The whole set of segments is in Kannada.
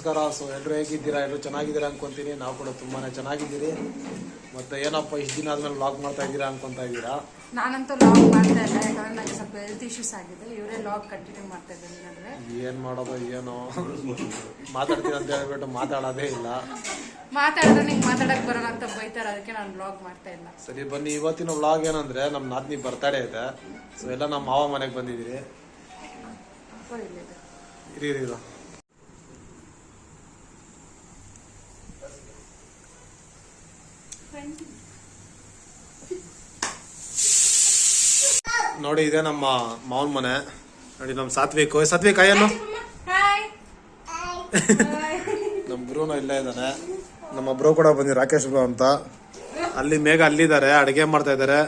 ನಮಸ್ಕಾರ. ಸೊ ಎಲ್ಲರೂ ಹೇಗಿದ್ದೀರಾ? ಎಲ್ಲರೂ ಚೆನ್ನಾಗಿದ್ದೀರಾ ಅನ್ಕೊಂತೀನಿ. ನಾವು ಕೂಡ ತುಂಬಾ ಚೆನ್ನಾಗಿದ್ದೀರಿ. ಮತ್ತೆ ಏನಪ್ಪ ಇಷ್ಟು ದಿನ ಆದ್ಮೇಲೆ ಲಾಗ್ ಮಾಡ್ತಾ ಇದ್ದೀರಾ ಅನ್ಕೊಂತ ಇದ್ದೀರಾ? ನಾನಂತೂ ಲಾಗ್ ಮಾಡ್ತಾ ಇಲ್ಲ. ಯಾಕಂದ್ರೆ ನನಗೆ ಸ್ವಲ್ಪ ಹೆಲ್ತ್ ಇಶ್ಯೂಸ್ ಆಗಿದೆ ಇವರೇ ಲಾಗ್ ಕಂಟಿನ್ಯೂ ಮಾಡ್ತಾ ಇದ್ದಾರೆ ಅಂದ್ರೆ ಏನ್ ಮಾಡೋದು ಏನೋ? ಮಾತಾಡ್ತೀನಿ ಅಂತ ಹೇಳ್ಬಿಟ್ಟು ಮಾತಾಡೋದೇ ಇಲ್ಲ. ಮಾತಾಡಿದ್ರೆ ನಿಂಗೆ ಮಾತಾಡಕ್ ಬರೋಣ ಅಂತ ಬೈತಾರೆ. ಅದಕ್ಕೆ ನಾನು ಲಾಗ್ ಮಾಡ್ತಾ ಇಲ್ಲ. ಸರಿ ಬನ್ನಿ. ಇವತ್ತಿನ ವ್ಲಾಗ್ ಏನಂದ್ರೆ ನಮ್ಮ ನಾದ್ನಿ ಬರ್ತಡೇ ಇದೆ. ಸೊ ಎಲ್ಲ ನಮ್ಮ ಮಾವ ಮನೆಗೆ ಬಂದಿದ್ದೀರಿ. ಇರಿ ಇರಿ. ನೋಡಿ ಇದೆ ನಮ್ಮ ಮಾವನ್ ಮನೆ. ನೋಡಿ ನಮ್ಮ ಸಾತ್ವಿಕ್. ಸಾತ್ವಿಕ್ ಅಯ್ಯನು ನಮ್ಮ ಬ್ರೂನು ಇಲ್ಲೇ ಇದ್ದಾನೆ. ನಮ್ಮ ಬ್ರೋ ಕೂಡ ಬಂದಿ ರಾಕೇಶ್ ಬ್ರೋ ಅಂತ. ಅಲ್ಲಿ ಮೇಘ ಅಲ್ಲಿದ್ದಾರೆ ಅಡಿಗೆ ಮಾಡ್ತಾ ಇದ್ದಾರೆ.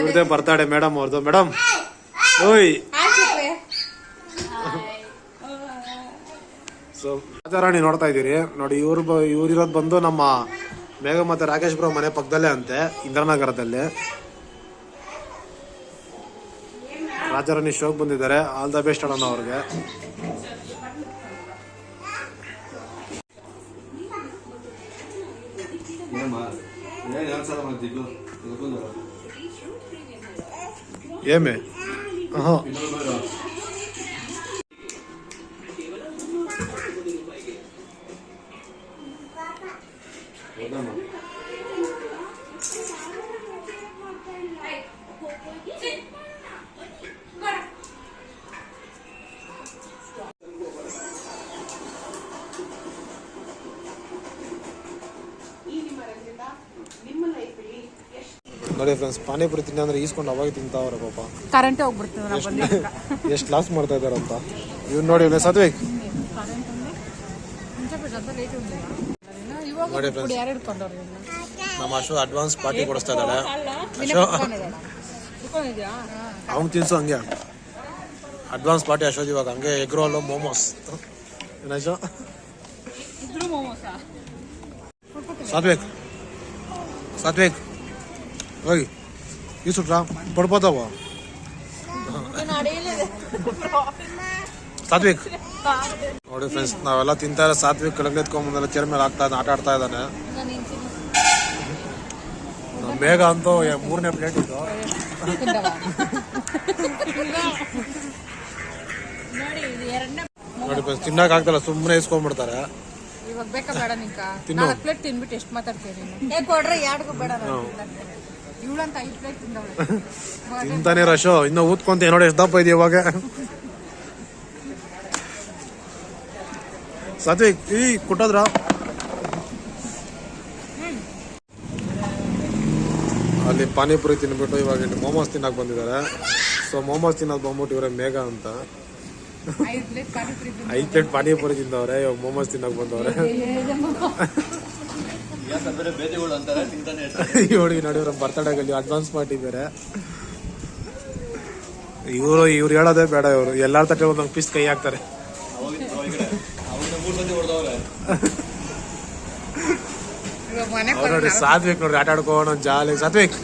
ಇವ್ರದೇ ಬರ್ತಾಡೆ ಮೇಡಮ್ ಅವ್ರದ್ದು ಮೇಡಮ್ ಓಯ್. ಸೊ ರಾಜಾರಾಣಿ ನೋಡ್ತಾ ಇದ್ದೀರಿ. ನೋಡಿ ಇವ್ರು ಇವ್ರಿರೋದು ಬಂದು ನಮ್ಮ ಮೇಘ ಮತ್ತೆ ರಾಕೇಶ್ ಬ್ರೋ ಮನೆ ಪಕ್ಕದಲ್ಲೇ ಅಂತೆ ಇಂದ್ರನಗರದಲ್ಲಿ. ರಾಜಾರಾಣಿ ಶೋಕ್ ಬಂದಿದ್ದಾರೆ. ಆಲ್ ದ ಬೆಸ್ಟ್ ಅಣ್ಣ ಅವ್ರಿಗೆ. ಏಮೆ? ಹಾಂ ನೋಡಿ ಫ್ರೆಂಡ್ಸ್ ಪಾನಿಪುರಿ ತಿನ್ನ ಅಂದ್ರೆ ಈಸ್ಕೊಂಡು ಅವಾಗ ತಿಂತಾವ್ರೆ ಪಾಪ. ಕರೆಂಟ್ ಹೋಗ್ಬಿಡ್ತದೆ ಎಷ್ಟು ಲಾಸ್ ಮಾಡ್ತಾ ಇದಾರಂತ. ಇವ್ ನೋಡಿ ಸದ್ವಿಕ್ ಸತ್ವಿಕ್ ಇವಾಗ ನೋಡಿ ಫ್ರೆಂಡ್ಸ್? ನಮ್ಮ ಅಶೋ ಅಡ್ವಾನ್ಸ್ ಪಾರ್ಟಿ ಕೊಡಿಸ್ತಾ ಇದ್ದಾಳೆ. ನಿನ್ನೆ ಅಶೋ? ಅವ್ನು ತಿನ್ಸು ಹಂಗೆ. ಅಡ್ವಾನ್ಸ್ ಪಾರ್ಟಿ ಅಶೋದ್ ಇವಾಗ ಹಂಗೆ ಎಗ್ ರೋಲು ಮೋಮೋಸ್ ಏನಶೋ ಸಾತ್ವಿಕ್. ಸಾತ್ವಿಕ್. ಹೋಗಿ. ಈ ಸುಟ್ರಾ ಪಡ್ಬೋದವ ಸಾತ್ವಿಕ್. ನೋಡಿ ಫ್ರೆಂಡ್ಸ್ ನಾವೆಲ್ಲ ತಿಂತಾರೆ ಸಾತ್ವಿಕ್ ಕೆಳಗಡೆ ಎತ್ಕೊಂಡ್ಬಂದೆಲ್ಲ ಚೇರ್ ಮೇಲೆ ಆಗ್ತಾ ಆಟ ಆಡ್ತಾ ಇದ್ದಾನೆ. ಬೇಗ ಅಂತೂ ಮೂರನೇ ಪ್ಲೇಟ್ ಇತ್ತು. ನೋಡಿ ಫ್ರೆಂಡ್ಸ್ ತಿನ್ನಕ್ ಆಗ್ತಲ್ಲ ಸುಮ್ಮನೆ ಇಸ್ಕೊಂಡ್ಬಿಡ್ತಾರೆ. ತಿಂತಾನೆ ರಶೋ ಇನ್ನ ಊದ್ಕೊಂತ ನೋಡಿ ಎಷ್ಟು ದಪ್ಪ ಇದೆ ಇವಾಗ. ಸಾತ್ವಿಕ್ ಈ ಕೊಟ್ಟದ್ರ? ಅಲ್ಲಿ ಪಾನಿಪುರಿ ತಿನ್ಬಿಟ್ಟು ಇವಾಗ ಇಲ್ಲಿ ಮೋಮೋಸ್ ತಿನ್ನಕ್ ಬಂದಿದ್ದಾರೆ. ಸೊ ಮೋಮೋಸ್ ತಿನ್ನೋದು ಬಂದ್ಬಿಟ್ಟು ಇವರೇ ಮೇಘ ಅಂತ. ಐದು ಪ್ಲೇಟ್ ಪಾನಿಪುರಿ ತಿಂದವ್ರೆ, ಇವಾಗ ಮೋಮೋಸ್ ತಿನ್ನಕ್ ಬಂದವ್ರೆ. ನೋಡಿ ನೋಡಿ ಇವ್ರ ಅಡ್ವಾನ್ಸ್ ಮಾಡಿದ್ದಾರೆ ಇವರು, ಇವ್ರು ಹೇಳೋದೇ ಬೇಡ ಇವರು. ಎಲ್ಲಾರ ತಟ್ಟೆ ಒಂದೊಂದು ಪೀಸ್ ಕೈ ಹಾಕ್ತಾರೆ. ನೋಡಿ ಸಾತ್ವಿಕ್ ನೋಡ್ರಿ ಆಟ ಆಡ್ಕೋಣ ಜಾಲಿ ಸಾತ್ವಿಕ್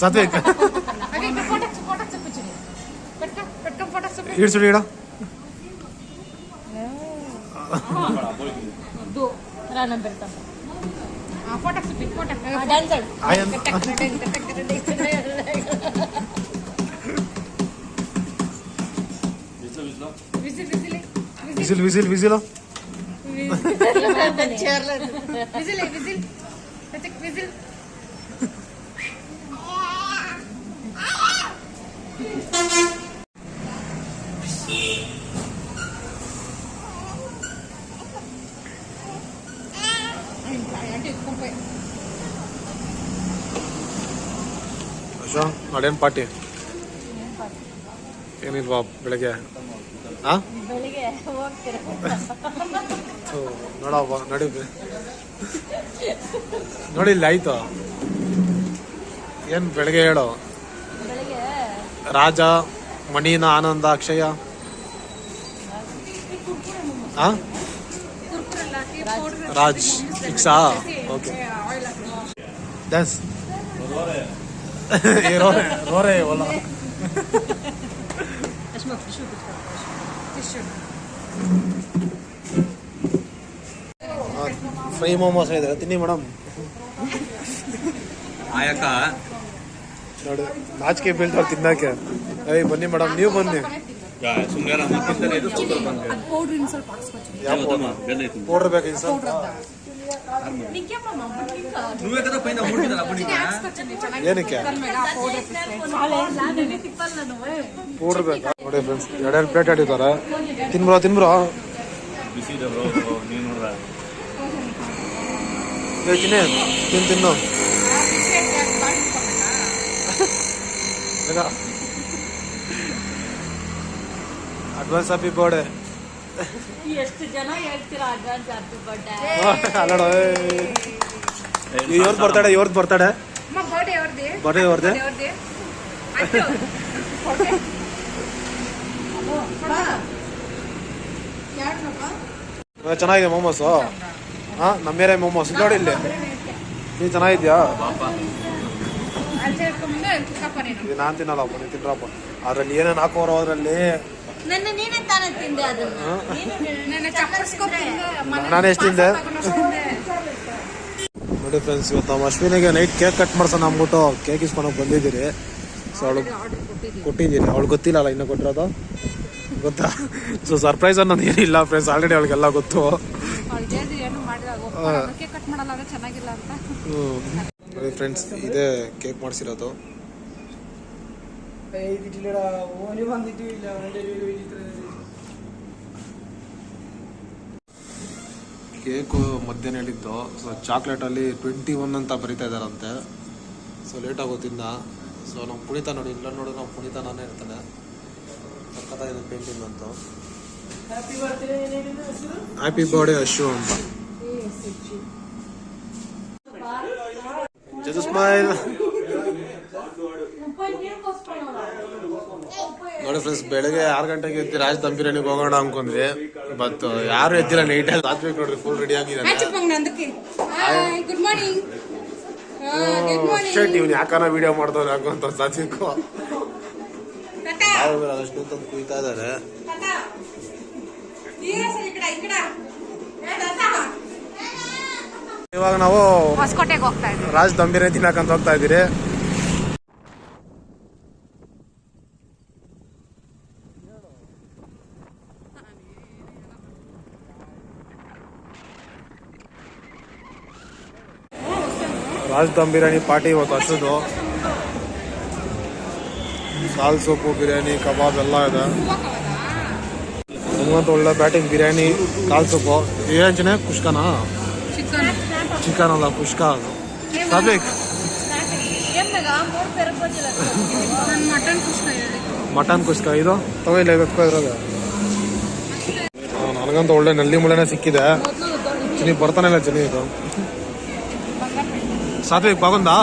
ಸಾತ್ವಿಕ್ ಇಡ್ಸುಡಿ ಇಡ ಫೋಟೋಕ್ಸ್ ಬಿಟ್ ಫೋಟೋ ಡ್ಯಾನ್ಸ್ ಆಯ್ చూపి ఫోటో డాన్స్ ಆಯನ್ whistle whistle whistle whistle whistle whistle whistle Prateek whistle ಅಶೋ ಅದೇನ್ ಪಾರ್ಟಿ ಏನಿಲ್ವಾ ಬೆಳಗ್ಗೆ? ನೋಡವ್ವ ನೋಡಿ. ನೋಡಿ ಇಲ್ಲಿ ಆಯ್ತು. ಏನ್ ಬೆಳಗ್ಗೆ ಹೇಳು? ರಾಜ ಮಣಿನ ಆನಂದ ಅಕ್ಷಯ? ರಾಜ್ ಫಿಕ್ಸಾ ಓಕೆ. ಡ್ಯಾನ್ಸ್ ರೋರೆ. ಒಲ್ಲ ಅಶ್ಮ ಟಿಶ್ಯೂ ಫ್ರೈ ಮೋಮೋಸ್ ಇದೆ ತಿನ್ನಿ ಮೇಡಮ್ ಆಯಕ್ಕ ನೋಡಿ ನಾಚಿಕೆ ಬೀಳ್ತಾವ್ ತಿನ್ನಕ್ಕೆ ಏಯ್ ಬನ್ನಿ ಮೇಡಮ್ ನೀವು ಬನ್ನಿ. ಪೌಡ್ರ್ ಬೇಕು ಸರ್ నువ్వే కదా పైన ఊడిపోయిందా అప్పుడు ಹಾಕ್ಸ್ಕೊತೀನಿ ಚೆನ್ನಾಗಿ ಏನಕ್ಕೆ ಮೇಲೆ ಆ ಪೌಡರ್ ಪೌಡ್ರ್ ಬೇಕಾ ನೋಡಿ ಫ್ರೆಂಡ್ಸ್ ಎರಡೆರಡು ಪ್ಲೇಟ್ ಇಟ್ಟಿದ್ದಾರೆ ತಿನ್ಬ್ರೋ ತಿನ್ಬ್ರೋ ಬಿಸಿ ಇದೆ ಬ್ರೋ ನೀನು ನೋಡ್ರ ಏ ತಿನ್ನಿ ತಿನ್ ತಿನ್ನು ಅಡ್ವಾನ್ಸ್ ಹ್ಯಾಪಿ ಬರ್ಡೇ ಎಷ್ಟು ಜನ ಹೇಳ್ತೀರಾ ಅಡ್ವಾನ್ಸ್ ಹ್ಯಾಪಿ ಬರ್ಡೇ ಇವ್ರದ್ದು ಬರ್ತಾಡೆ ಇವ್ರದ್ದು ಬರ್ತಾಡೆ. ಬರ್ಡೇ ಚೆನ್ನಾಗಿದೆ ಮೊಮೋಸು. ಹಾ ನಮ್ಮ ಏರಿಯಾ ಮೊಮೋಸ್. ನೋಡಿ ಇಲ್ಲಿ. ನೀ ಚೆನ್ನಾಗಿದ್ಯಾ? ನೀನು. ಇದು ನಾನು ತಿನ್ನಲ್ಲ ಬನ್ನಿ ತಿನ್ರಪ್ಪ. ಅದ್ರಲ್ಲಿ ಏನೇನು ಹಾಕೋರು ಅದ್ರಲ್ಲಿ ನನ್ನ ನೀನೇ ತಾನೇ ತಿಂದೆ ಅದನ್ನ. ನೀನು ನನ್ನ ಚಪ್ಪರ್ಸ್ಕೊತೀನಿ ನಾನು ಎಷ್ಟು ತಿಂದೆ? ನೋಡಿ ಫ್ರೆಂಡ್ಸ್ ಇವತ್ತು ನಮ್ಮ ಅಶ್ವಿನಿಗೆ ನೈಟ್ ಕೇಕ್ ಕಟ್ ಮಾಡ್ಸೋಣ ಅಂದ್ಬಿಟ್ಟು ಕೇಕ್ ಇಸ್ಕೊಳಕ್ ಬಂದಿದ್ದೀರಿ. ಸೊ ಅವಳು ಕೊಟ್ಟಿದ್ದೀರಿ. ಅವಳು ಗೊತ್ತಿಲ್ಲ ಅಲ್ಲ ಇನ್ನೂ ಕೊಟ್ಟಿರೋದು? ಗೊತ್ತಾ? ಸೊ ಸರ್ಪ್ರೈಸ್ ಅನ್ನೋದು ಏನಿಲ್ಲ ಫ್ರೆಂಡ್ಸ್ ಆಲ್ರೆಡಿ ಅವಳಿಗೆಲ್ಲ ಗೊತ್ತು. ಹ್ಞೂ ಫ್ರೆಂಡ್ಸ್ ಇದೇ ಕೇಕ್ ಅದಕ್ಕೆ ಕಟ್ ഓന്. ನೋಡಿ ಫ್ರೆಂಡ್ಸ್ ಇದೇ ಕೇಕ್ ಮಧ್ಯಾಹ್ನ ಹೇಳಿದ್ದು ಸೊ ಚಾಕ್ಲೇಟಲ್ಲಿ ಟ್ವೆಂಟಿ ಒನ್ ಅಂತ ಬರಿತಾ ಇದ್ದಾರಂತೆ ಸೊ ಲೇಟ್ ಆಗೋತಿಂದ ಸೊ ನಮ್ಮ ಪುಣಿತ ನೋಡಿ ಇಲ್ಲ ನೋಡಿ ನಾವು ಪುನೀತ ನಾನೇ ಇರ್ತಾನೆ ಸಕ್ಕತ್ತಾಗಿದೆ ಪೇಂಟಿಂಗ್ ಅಂತ ಹ್ಯಾಪಿ ಬರ್ಡೇ ಅಶು ಅಂತ ಜಸ್ಟ್ ಸ್ಮೈಲ್ ನೋಡಿ ಫ್ರೆಂಡ್ಸ್ ಬೆಳಗ್ಗೆ ಆರು ಗಂಟೆಗೆ ಎದ್ದು ರಾಜ್ ದಮ್ ಬಿರಿಯಾನಿಗೆ ಹೋಗೋಣ ಅನ್ಕೊಂಡ್ವಿ. ಬಟ್ ಯಾರು ಎದ್ದಿಲ್ಲ ನೈಟಲ್ಲಿ ರಾತ್ರಿ ನೋಡ್ರಿ ಫುಲ್ ರೆಡಿ ಆಗಿದ್ದಾನೆ good morning good morning shirt ಇವ್ನು ಯಾಕನ ವಿಡಿಯೋ ಅಂತ ಸಾಧಿಕು ನಾವು ಅಷ್ಟು ತಂದು ಕುಯ್ತಾ ಇದಾರೆ ಇವಾಗ ನಾವು ಹೊಸಕೋಟೆಗೆ ಹೋಗ್ತಾ ಇದ್ದೀವಿ. ರಾಜ್ ದಮ್ ಬಿರಿಯಾನಿ ತಿನ್ನಕಂತ ಹೋಗ್ತಾ ಇದೀರಿ ರಾಜ್ ದಮ್ ಬಿರಿಯಾನಿ ಪಾರ್ಟಿ ಇವತ್ತು ಅಷ್ಟದು ಸಾಲ್ ಸೊಪ್ಪು ಬಿರಿಯಾನಿ ಕಬಾಬ್ ಎಲ್ಲ ಇದೆ. ನಮಗಂತೂ ಒಳ್ಳೆ ಬ್ಯಾಟಿಂಗ್ ಬಿರಿಯಾನಿ ಕಾಲ್ ಸೊಪ್ಪು ಏನ್ ಚೆನ್ನಾಗ್ ಕುಷ್ಕನಾ ಚಿಕನ್. ಅಲ್ಲ ಕುಷ್ಕ ಅದು. ಬಂದಿಲ್ಲ ಮಟನ್ ಕುಷ್ಕ ಹೇಳಿ. ಮಟನ್ ಕುಷ್ಕ ಇದು? ತಗೊಳ್ಳಿ ಇರೋದು. ನನಗಂತೂ ಒಳ್ಳೆ ನಲ್ಲಿ ಮುಳೆನೇ ಸಿಕ್ಕಿದೆ. ಚಿನಿ ಬರ್ತಾನೆ ಇಲ್ಲ ಚೆನ್ನಾಗಿ ಇದು. ಸಾತ್ವಿಕ್ ಬಾಗುಂದಾ?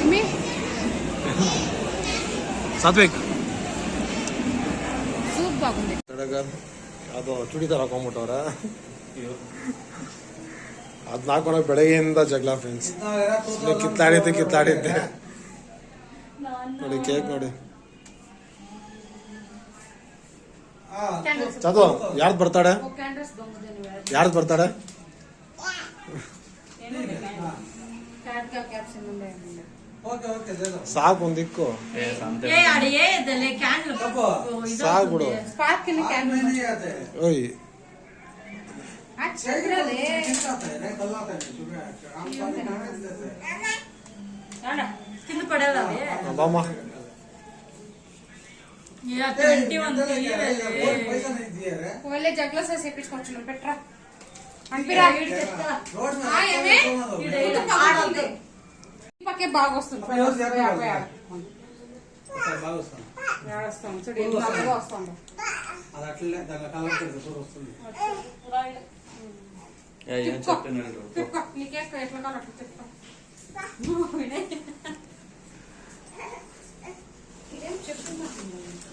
ನಿಮ್ಮಿ ಸಾತ್ವಿಕ್. ಅದು ಚುಡಿದಾರ ಹಾಕೊಂಡ್ಬಿಟ್ಟವ್ರೆ ಅದ್ನ ಹಾಕೊಂಡ ಬೆಳಗ್ಗೆಯಿಂದ ಜಗಳ ಫ್ರೆಂಡ್ಸ್ ಕಿತ್ತಾಡಿದ್ದೆ ಕಿತ್ತಾಡಿದ್ದೆ ನೋಡಿ ಕೇಕ್ ನೋಡಿ. ಚದು ಯಾರ್ದು ನೀವು ಯಾರ್ದು ಬರ್ತಾಳೆ? ಸಾಕು ಒಂದು ಸಾಕು ಒಳ್ಳೆ ಜಗಳ ಸಸಿ ಬಿಟ್ಕೊಚ್ಚು పక్కే బాగా వస్తుంది. వస్తాం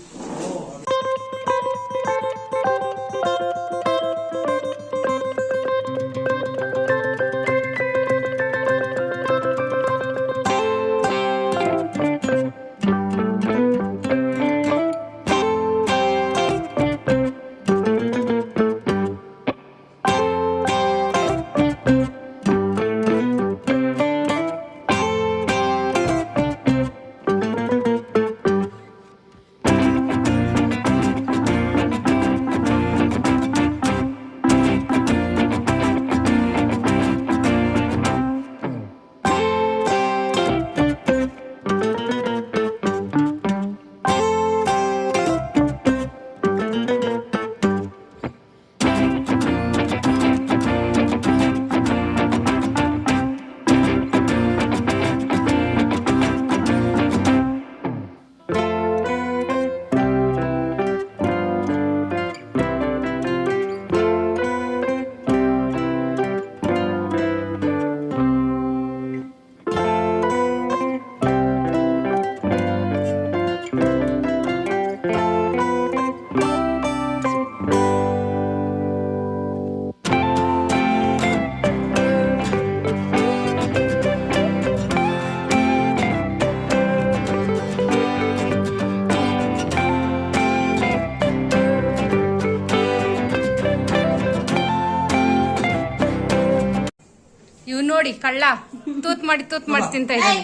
ನೋಡಿ ಕಳ್ಳ. ತೂತ್ ಮಾಡಿ ತೂತ್ ಮಾಡಿ ತಿಂತ ಇದ್ದಾನೆ.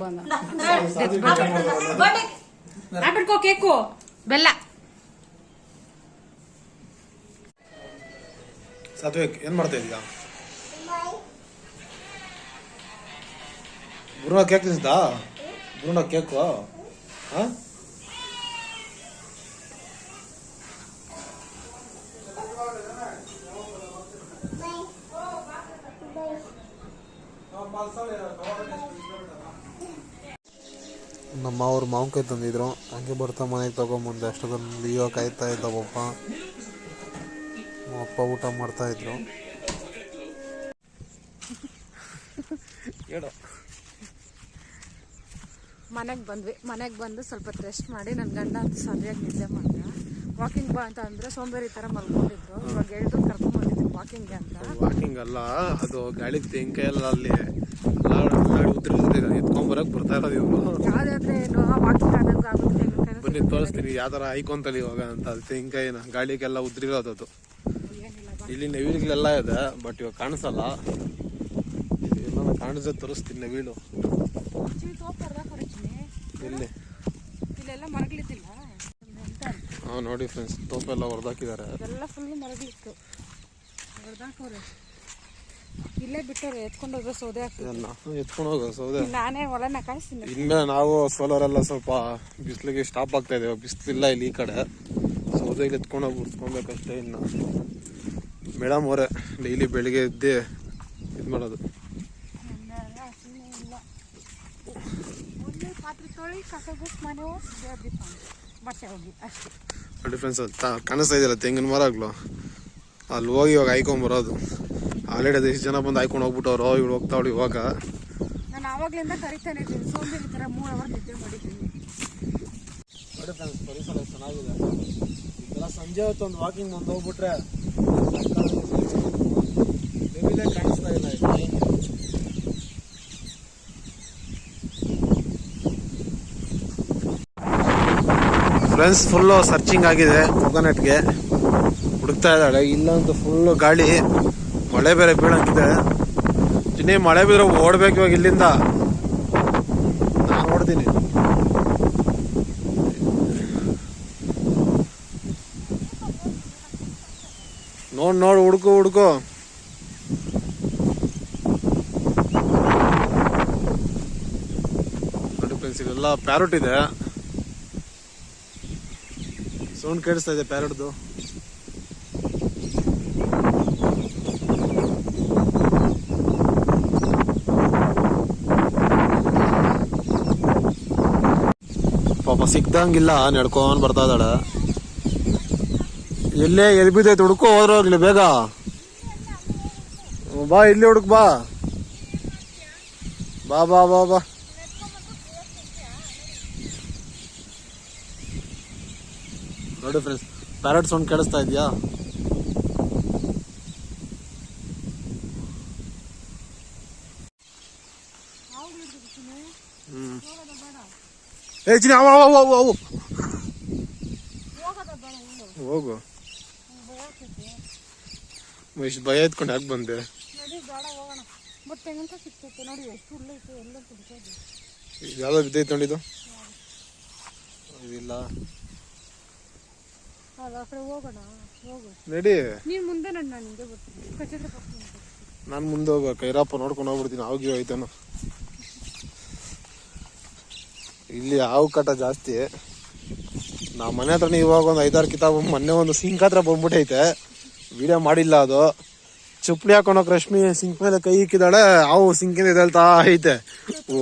ಬಂದ. ಕೇಕು. ಬೆಲ್ಲ. ಸಾತ್ವಿಕ್ ಏನ್ ಮಾಡ್ತಾ ಇದೀಯ? ಬ್ರೂಣ ಕೇಕ್ ತಿಂತಾ ಬ್ರೂಣ ಕೇಕು ಹಾ ನಮ್ಮ ಅವ್ರು ಮಾವಿನಕಾಯಿ ತಂದಿದ್ರು. ಹಂಗೆ ಬರ್ತಾ ಮನೆಗೆ ತಗೊಂಬಂದೆ ಅಷ್ಟೊಂದು ಲಿಯೋ ಕಾಯ್ತಾ ಇದ್ದ ಪಪ್ಪ ಅಪ್ಪ ಊಟ ಮಾಡ್ತಾ ಇದ್ರು. ಹೇಳು. ಮನೆಗೆ ಬಂದ್ವಿ. ಮನೆಗೆ ಬಂದು ಸ್ವಲ್ಪ ರೆಸ್ಟ್ ಮಾಡಿ ನನ್ನ ಗಂಡ ಅಂತ ಸರಿಯಾಗಿ ನಿದ್ದೆ ಮಾಡಿದೆ. ವಾಕಿಂಗ್ ಬಾ ಅಂತ ಅಂದ್ರೆ ಸೋಂಬೇರಿ ಥರ ಮಲ್ಕೊಂಡಿದ್ರು. ಇವಾಗ ಎಲ್ರು ಕರ್ಕೊಂಡ್ ವಾಕಿಂಗ್ ವಾಕಿಂಗ್ಗೆ ಅಂತ. ವಾಕಿಂಗ್ ಅಲ್ಲ ಅದು ಗಾಳಿ ತೆಂಕ ಎಲ್ಲ ಅಲ್ಲಿ ಎತ್ಕೊಂಬರಕ್ ಬರ್ತಾ ಇರೋದು ಇವ್ರು. ಯಾವ್ದಾದ್ರೆ ಏನು ವಾಕಿಂಗ್ ಆದಂಗೆ ಆಗುತ್ತೆ ಬನ್ನಿ ತೋರಿಸ್ತೀನಿ. ಯಾವ ಥರ ಐಕೊಂತಲ್ಲಿ ಇವಾಗ ಅಂತ. ಅದು ತೆಂಕಾಯಿನ ಗಾಳಿಗೆಲ್ಲ ಉದ್ರಿರೋದು ಅದು. ಇಲ್ಲಿ ನವಿಲುಗಳೆಲ್ಲ ಇದೆ ಬಟ್ ಇವಾಗ ಕಾಣಿಸಲ್ಲ. ಎಲ್ಲ ಕಾಣಿಸೋ ತೋರಿಸ್ತೀನಿ ನೆವಿಲು. ಹೊಡಿತೀನಿ. ಇಲ್ಲೆಲ್ಲ ಮರಗಳಿದ್ದಿಲ್ಲ? ಹಾಂ ನೋಡಿ ಫ್ರೆಂಡ್ಸ್ ತೋಪೆಲ್ಲ ಹೊಡೆದಾಕಿದ್ದಾರೆ ಎಲ್ಲ ಫುಲ್ ಮರಗಳಿತ್ತು. ಹೊರ್ದಾಕವ್ರೆ. ಇಲ್ಲೇ ಬಿಟ್ಟವ್ರೆ ಎತ್ಕೊಂಡು ಹೋದ್ರೆ ಸೌದೆ ಹಾಕ್ತಿದ್ರು ಇದನ್ನ ಎತ್ಕೊಂಡು ಹೋಗೋ ಸೌದೆ ನಾನೇ ಹೊಲನ ಕಾಯಿಸ್ತೀನಿ. ಇನ್ಮೇಲೆ ನಾವು ಸೋಲಾರ್ ಎಲ್ಲ ಸ್ವಲ್ಪ ಬಿಸಿಲಿಗೆ ಸ್ಟಾಪ್ ಆಗ್ತಾ ಇದೆ ಬಿಸಿಲಿಲ್ಲ ಇಲ್ಲಿ ಈ ಕಡೆ. ಸೌದೆಗೆ ಎತ್ಕೊಂಡು ಹೋಗಿ ಉರ್ಸ್ಕೊಬೇಕಷ್ಟೇ ಇನ್ನು. ಮೇಡಮ್ ಅವರೇ ಡೈಲಿ ಬೆಳಿಗ್ಗೆ ಎದ್ದೆ ಇದು ಮಾಡೋದು ಒಳ್ಳೆ ಪಾತ್ರೆ ತೊಳಿ ಕಸ ಗುಸ್ ಮನೆ ಹೋಗಿ. ದೇವ್ರ ಬಟ್ಟೆ ಹೋಗಿ ಅಷ್ಟೇ. ಡಿಫ್ರೆನ್ಸ್ ಕಾಣಿಸ್ತಾ ಇದೆಯಲ್ಲ ತೆಂಗಿನ ಮರಗಳು ಅಲ್ಲಿ ಹೋಗಿ ಇವಾಗ ಹಾಯ್ಕೊಂಬರೋದು ಆಲ್ರೆಡಿ ಅದು ಎಷ್ಟು ಜನ ಬಂದು ಹಾಯ್ಕೊಂಡು ಹೋಗ್ಬಿಟ್ಟವ್ರು ಇವ್ರು ಹೋಗ್ತಾವಳು ಇವಾಗ. ನಾನು ಆವಾಗಲಿಂದ ಕರಿತಾನೆ ಇದ್ದೀನಿ. ಸೋಂಬೇರಿ ಥರ ಮೂರು ಅವರ್ ನಿದ್ದೆ ಮಾಡಿದ್ದೀನಿ. ನೋಡಿ ಫ್ರೆಂಡ್ಸ್ ಪರಿಸರ ಚೆನ್ನಾಗಿದೆ. ಇದೆಲ್ಲ ಸಂಜೆ ಹೊತ್ತು ಒಂದು ವಾಕಿಂಗ್ ಬಂದು ಹೋಗ್ಬಿಟ್ರೆ ಕಾಣಿಸ್ತಾ ಇಲ್ಲ ಇಲ್ಲಿ ಫ್ರೆಂಡ್ಸ್ ಫುಲ್ಲು ಸರ್ಚಿಂಗ್ ಆಗಿದೆ ಕೊಕೊನಟ್ಗೆ ಹುಡುಕ್ತಾ ಇದ್ದಾಳೆ. ಇಲ್ಲಂತೂ ಫುಲ್ಲು ಗಾಳಿ. ಮಳೆ ಬೇರೆ ಬೀಳಂಗಿದೆ ಇನ್ನೇ ಮಳೆ ಬಿದ್ರೆ ಓಡ್ಬೇಕು ಇವಾಗ ಇಲ್ಲಿಂದ. ನಾನು ಓಡ್ತೀನಿ. ನೋಡ್, ನೋಡು, ಹುಡ್ಕು, ಹುಡುಕು. ಎಲ್ಲ ಪ್ಯಾರೋಟ್ ಇದೆ. ಸೌಂಡ್ ಕೇಳಿಸ್ತಾ ಇದೆ ಪ್ಯಾರಡ್ದು. ಪಾಪ ಸಿಕ್ದಂಗಿಲ್ಲ, ನಡ್ಕೊಂಡ್ ಬರ್ತಾ ಇದ್ದಾಳೆ. ಎಲ್ಲೇ ಎಲ್ಲಿ ಬಿದ್ದೈತೆ ಹುಡ್ಕೋ ಹೋದ್ರೋಗ್ಲಿ ಬೇಗ. ಬಾ, ಇಲ್ಲಿ ಹುಡುಕ್ ಬಾ. ಬಾ ಬಾ ಬಾ ಬಾ. ನೋಡಿ ಫ್ರೆಂಡ್ಸ್ ಪ್ಯಾರಟ್ ಸೌಂಡ್ ಕೇಳಿಸ್ತಾ ಇದೆಯಾ? ಹೋಗು. ಇಷ್ಟು ಭಯ ಎತ್ಕೊಂಡು ಯಾಕೆ ಬಂದೆ? ಯಾವ್ದು ಬಿದ್ದೈತೆ ನೋಡಿದ್ದು ಬಟ್ ನಡಿ. ನೀನು ಮುಂದೆ ನಡಿ ನಾನು ಹಿಂದೆ ಬರ್ತೀನಿ. ಕಚ್ಚಿದ್ರೆ ಬರ್ತೀನಿ ನಾನು ಮುಂದೆ ಹೋಗ ಕೈರಪ್ಪ ನೋಡ್ಕೊಂಡು ಹೋಗ್ಬಿಡ್ತೀನಿ. ಆವಾಗ ಹೋಯ್ತಾನು. ಇಲ್ಲಿ ಹಾವು ಕಟ್ಟ ಜಾಸ್ತಿ. ನಾ ಮನೆ ಹತ್ರನೇ ಇವಾಗ ಒಂದು ಐದಾರು ಕಿತಾಬ್ ಮೊನ್ನೆ ಒಂದು ಸಿಂಕ್ ಹತ್ರ ಬಂದ್ಬಿಟ್ಟೈತೆ. ವಿಡಿಯೋ ಮಾಡಿಲ್ಲ ಅದು. ಚಪ್ಪಲಿ ಹಾಕೊಂಡೋಗಿ ರಶ್ಮಿ ಸಿಂಕ್ ಮೇಲೆ ಕೈ ಇಕ್ಕಿದಾಳೆ. ಹಾವು ಸಿಂಕಿಂದ ಎದ್ದೇಳ್ತಾ ಐತೆ. ಓ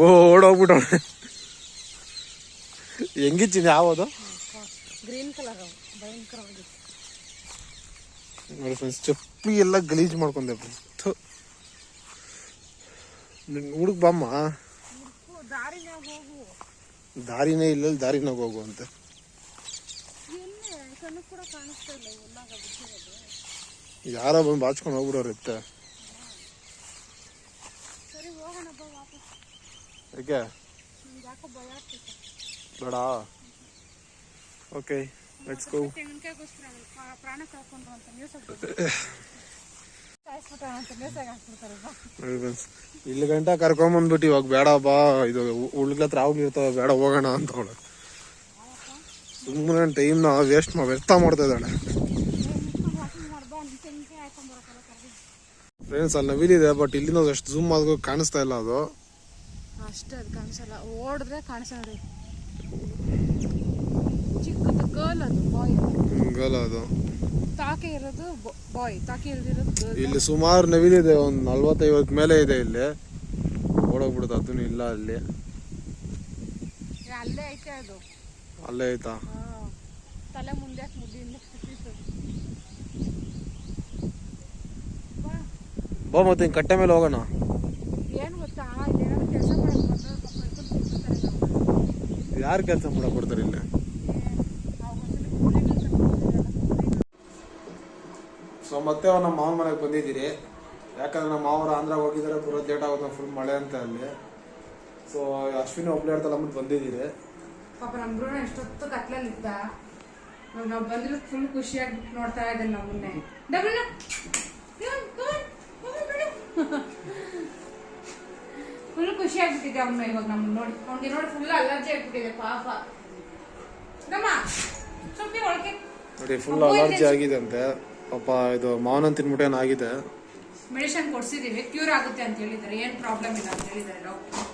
ಓ ಓಡೋಗ್ಬಿಟ್ಟವಳೆ. ಹೆಂಗಿಚ್ಚಿನಿ ಯಾವದು ಗ್ರೀನ್ ಕಲರ್ ಅವು ಭಯಂಕರವಾಗಿ ನೋಡಿ ಫ್ರೆಂಡ್ಸ್ ಚಪ್ಪಲಿ ಎಲ್ಲ ಗಲೀಜ್ ಮಾಡ್ಕೊಂಡೆ ಹುಡುಗ ಬಾಮ್ಮ. ದಾರಿನೇ ಇಲ್ಲ ದಾರಿನಾಗ ಹೋಗು ಅಂತ. ಯಾರ ಬಂದು ಬಾಚ್ಕೊಂಡು ಹೋಗ್ಬಿಡೋರು ಇತ್ತ. ಯಾಕೆ? ಬೇಡ. ಓಕೆ ಲೆಟ್ಸ್ ಗೋ ಪ್ರಾಣ ಕಳ್ಕೊಂಡ್ರು ಅಂತ ನ್ಯೂಸ್ ಇಲ್ಲಿ ಗಂಟ ಕರ್ಕೊಂಬಂದ್ಬಿಟ್ಟು ಇವಾಗ ಬೇಡ ಬಾ ಇದು ಉಳ್ಗ್ಲತ್ರ ಹತ್ರ ಅವ್ಗಳು ಇರ್ತಾವೆ ಬೇಡ ಹೋಗೋಣ ಅಂತ ಅವಳು. ಸುಮ್ಮನೆ ಟೈಮ್ನ ವೇಸ್ಟ್ ಮಾ ವ್ಯರ್ಥ ಮಾಡ್ತಾ ಇದ್ದಾಳೆ. ಫ್ರೆಂಡ್ಸ್ ಅಲ್ಲಿ ನವಿಲಿದೆ ಬಟ್ ಇಲ್ಲಿಂದ ಅಷ್ಟು ಝೂಮ್ ಆದ್ರೂ ಕಾಣಿಸ್ತಾ ಇಲ್ಲ ಅದು. ಅಷ್ಟೇ ಅದು ಕಾಣಿಸಲ್ಲ. ಓಡಿದ್ರೆ ಕಾಣಿಸ ನೋಡಿ ಚಿಕ್ಕದು ಗರ್ಲ್ ಅದು ಬಾಯ್ ಗಲ್ಲ ಅದು. ತಾಕೆ ಇರೋದು ಬಾಯ್ ತಾಕೆ ಇಲ್ದಿರೋದು ಗರ್ಲ್ ಇಲ್ಲಿ ಸುಮಾರು ನವಿಲಿದೆ ಒಂದು ನಲ್ವತ್ತೈವತ್ತು ಮೇಲೆ ಇದೆ ಇಲ್ಲಿ. ಓಡೋಗ್ಬಿಡುತ್ತೆ ಅದನ್ನು ಇಲ್ಲ ಅಲ್ಲಿ. ಅಲ್ಲೇ ಐತೆ ಅದು. ಅಲ್ಲೇ ಹಾ. ತಲೆ ಮುಂದೆ ಕುಟ್ಟಿತ್ತು ಬಾ. ಮತ್ತೆ ಹಿಂಗ್ ಕಟ್ಟೆ ಮೇಲೆ ಹೋಗೋಣ. ಏನು ಗೊತ್ತಾ? ಇಲ್ಲೇನಾದ್ರು ಕೆಲಸ ಮಾಡಕ್ ಬಂದ್ರೆ ಪಾಪ ಹಿಡ್ಕೊಂಡ್ ಕೂತ್ಬಿಡ್ತಾರೆ ನಮ್ಮನ್ನ. ಯಾರು ಕೆಲಸ ಮಾಡಕ್ ಕೊಡ್ತಾರೆ ಇಲ್ಲಿ? ಸೊ ಮತ್ತೆ ಅವ್ರು ನಮ್ಮ ಮಾವನ ಮನೆಗೆ ಬಂದಿದ್ದೀರಿ. ಯಾಕಂದ್ರೆ ನಮ್ಮ ಮಾವರು ಆಂಧ್ರ ಹೋಗಿದ್ದಾರೆ ಬರೋದು ಲೇಟ್ ಆಗುತ್ತೆ ಫುಲ್ ಮಳೆ ಅಂತ ಅಲ್ಲಿ. ಸೊ ಅಶ್ವಿನಿ ಒಬ್ಳೆ ಇರ್ತಲ್ಲ ಅಂದ್ಬಿಟ್ಟು ಬಂದಿದ್ದೀರಿ. ಪಾಪ ನಮ್ಮ ಬ್ರೂಣ ಎಷ್ಟೊತ್ತು ಕತ್ಲಲ್ಲಿದ್ದ. ನಾವು ನಾವು ಬಂದ್ರೆ ಫುಲ್ ಖುಷಿಯಾಗಿ ನೋಡ್ತಾ ಇದ್ದಾನೆ ನಮ್ಮನ್ನೇ ಡಬ್ಲ್ಯೂ ಫುಲ್ ಖುಷಿ ಆಗ್ಬಿಟ್ಟಿದೆ ಅವನ್ನ ಇವಾಗ ನಮ್ಮನ್ನ ನೋಡಿ. ಅವ್ನಿಗೆ ನೋಡಿ ಫುಲ್ ಅಲರ್ಜಿ ಆಗ್ಬಿಟ್ಟಿದೆ ಪಾಪ. ನಮ್ಮ ಸುಮ್ಮನೆ ಒಳಗೆ ನೋಡಿ ಫುಲ್ ಅಲರ್ಜಿ ಆಗಿದೆ ಅಂತೆ. ಪಾಪ ಇದು ಮಾವನ ತಿನ್ಬಿಟ್ಟು ಏನಾಗಿದೆ? ಮೆಡಿಸಿನ್ ಕೊಡ್ಸಿದೀವಿ. ಕ್ಯೂರ್ ಆಗುತ್ತೆ ಅಂತ ಹೇಳಿದ್ದಾರೆ. ಏನ್ ಪ್ರಾಬ್ಲಮ್ ಇಲ್ಲ ಅಂತ ಹೇಳಿದ್ದಾರೆ ಡಾಕ್ಟರ್.